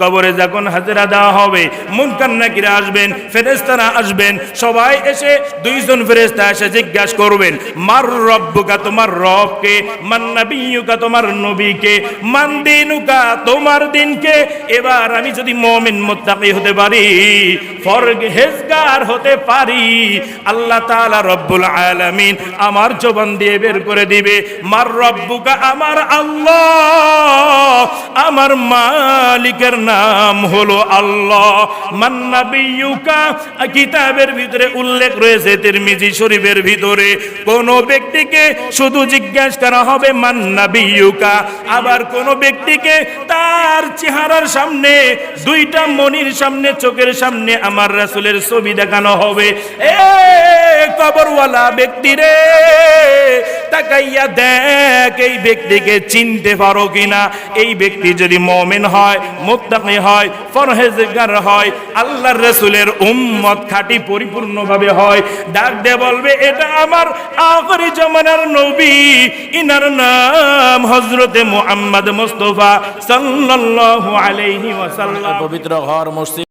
কবরে যখন হাজিরা দেওয়া হবে, মুনকার নাকিরা আসবেন ফেরেস্তারা আসবেন, সবাই এসে দুইজন ফেরেস্তা এসে জিজ্ঞাসা করবেন, মার রব্বুকা তোমার রবকে? মান নাবিয়ুকা তোমার নবীকে? মান দিনুকা তোমার দিনকে? এবার আমি যদি মুমিন, মুত্তাকি হতে পারি, ফরহেজগার হতে পারি, আল্লাহ তাআলা রব্বুল আলামিন আমার জবান দিয়ে বের করে দিবে, মার রব্বুকা আমার আল্লাহ। আমার মালিকের নাম হলো আল্লাহ। মান্নাবিয়ুকা কিতাবের ভিতরে উল্লেখ রয়েছে, তিরমিজি শরীফের ভিতরে। কোন ব্যক্তিকে শুধু জিজ্ঞাসা করা হবে মান্নাবিয়ুকা আবার কোন ব্যক্তিকে তার চেহারার সামনে, দুইটা মনির সামনে, চোখের সামনে আমার রাসূলের ছবি দেখানো হবে। এ কবরওয়ালা ব্যক্তি রে! তাকাইয়া দেখ, এই ব্যক্তিকে চিনতে পারো কিনা? এই ব্যক্তি যদি মমিন হয়, মুত্তাকি হয় ফরহেজগার হয়, আল্লাহর রাসূলের উম্মত খাঁটি পরিপূর্ণভাবে হয়, ডাক দে বলবে, এটা আমার আখরি জমানার নবী। ইনার নাম হজরতে মোহাম্মদ মুস্তাফা সাল্লাল্লাহু আলাইহি ওয়াসাল্লাম। পবিত্র ঘর, মসজিদ।